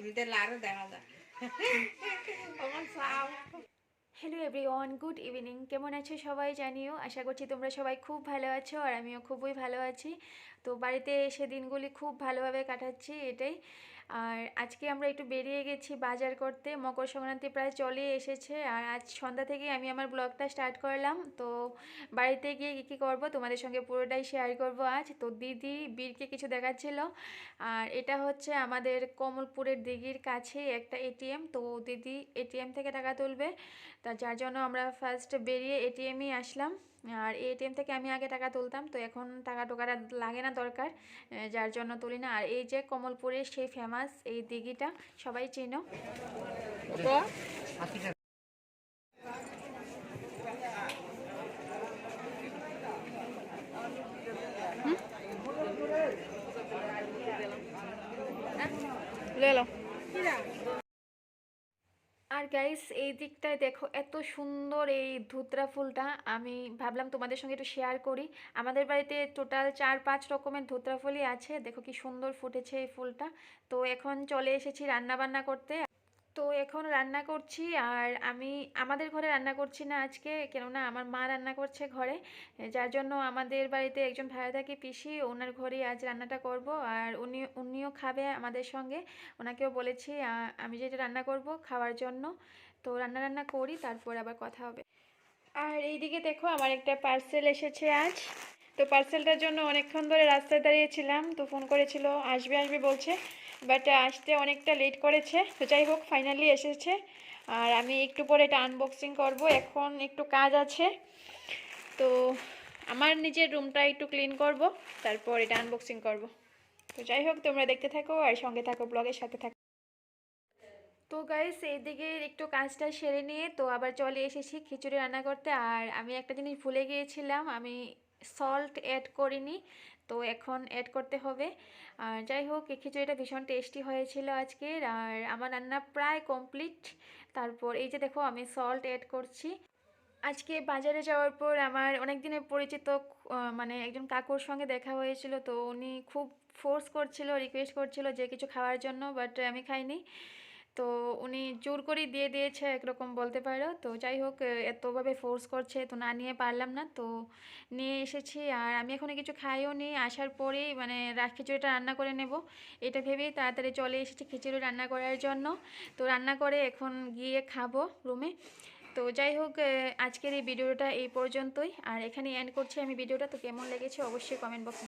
টিভিতে লারও দেখা যায়। হ্যালো এভরিওয়ান গুড ইভিনিং কেমন আছো সবাই জানিও? আশা করছি তোমরা সবাই খুব ভালো আছো আর আমিও খুবই ভালো আছি। তো বাড়িতে এসে দিনগুলি খুব ভালোভাবে কাটাচ্ছি, এটাই। আর আজকে আমরা একটু বেরিয়ে গেছি বাজার করতে। মকর সংক্রান্তি প্রায় চলে এসেছে আর আজ সন্ধ্যা থেকে আমি আমার ব্লগটা স্টার্ট করলাম। তো বাড়িতে গিয়ে কী কী করব তোমাদের সঙ্গে পুরোটাই শেয়ার করব আজ। তো দিদি বীরকে কিছু দেখাচ্ছিল। আর এটা হচ্ছে আমাদের কমলপুরের দিঘির কাছেই একটা এটিএম তো দিদি এটিএম থেকে টাকা তুলবে। তা যার জন্য আমরা ফার্স্ট বেরিয়ে এটিএমই আসলাম। আর এটিএম থেকে আমি আগে টাকা তুলতাম তো এখন টাকা আর লাগে না দরকার যার জন্য তুলি না। আর এই যে কমলপুরের সেই ফেমাস এই দিঘিটা সবাই চেনো। আর গাইস এই দিকটায় দেখো, এত সুন্দর এই ধুতরা ফুলটা। আমি ভাবলাম তোমাদের সঙ্গে একটু শেয়ার করি। আমাদের বাড়িতে টোটাল চার পাঁচ রকমের ধুতরা ফুলই আছে। দেখো কি সুন্দর ফুটেছে এই ফুলটা। তো এখন চলে এসেছি রান্না বান্না করতে। তো এখন রান্না করছি আর আমি, আমাদের ঘরে রান্না করছি না আজকে, কেননা আমার মা রান্না করছে ঘরে। যার জন্য আমাদের বাড়িতে একজন ভাড়া থাকে পিসি, ওনার ঘরেই আজ রান্নাটা করব আর উনি, উনিও খাবে আমাদের সঙ্গে। ওনাকেও বলেছি আমি যেটা রান্না করব খাওয়ার জন্য। তো রান্না রান্না করি, তারপর আবার কথা হবে। আর এইদিকে দেখো, আমার একটা পার্সেল এসেছে আজ। তো পার্সেলটার জন্য অনেকক্ষণ ধরে রাস্তায় দাঁড়িয়েছিলাম, তো ফোন করেছিল, আসবে আসবে বলছে বাট আসতে অনেকটা লেট করেছে, তো যাই হোক ফাইনালি এসেছে, আর আমি একটু পরে এটা আনবক্সিং করব, এখন একটু কাজ আছে, তো আমার নিজের রুমটা একটু ক্লিন করব, তারপর এটা আনবক্সিং করব, তো যাই হোক, তোমরা দেখতে থাকো আর সঙ্গে থাকো ব্লগের সাথে থাকো। তো গাইস এইদিকে একটু কাজটা সেরে নিয়ে, তো আবার চলে এসেছি খিচুড়ি রান্না করতে, আর আমি একটা জিনিস ভুলে গিয়েছিলাম, আমি সল্ট অ্যাড করিনি, তো এখন অ্যাড করতে হবে। আর যাই হোক, এই খিচুড়িটা ভীষণ টেস্টি হয়েছিল আজকের আর আমার রান্না প্রায় কমপ্লিট তারপর এই যে দেখো, আমি সল্ট অ্যাড করছি। আজকে বাজারে যাওয়ার পর আমার অনেক দিনের পরিচিত মানে একজন কাকুর সঙ্গে দেখা হয়েছিল, তো উনি খুব ফোর্স করছিল রিকোয়েস্ট করছিল যে কিছু খাওয়ার জন্য বাট আমি খাইনি। তো উনি জোর করেই দিয়ে দিয়েছে, একরকম বলতে পারো। তো যাই হোক এতভাবে ফোর্স করছে, তো না নিয়ে পারলাম না। তো নিয়ে এসেছি আর আমি এখনও কিছু খাইও নি। আসার পরেই মানে রা- খিচুড়িটা রান্না করে নেব। এটা ভেবেই তাড়াতাড়ি চলে এসেছি খিচুড়ি রান্না করার জন্য। তো রান্না করে এখন গিয়ে খাব রুমে তো যাই হোক আজকের এই ভিডিওটা এই পর্যন্তই। আর এখানে এন্ড করছি আমি ভিডিওটা। তো কেমন লেগেছে অবশ্যই কমেন্ট বক্সে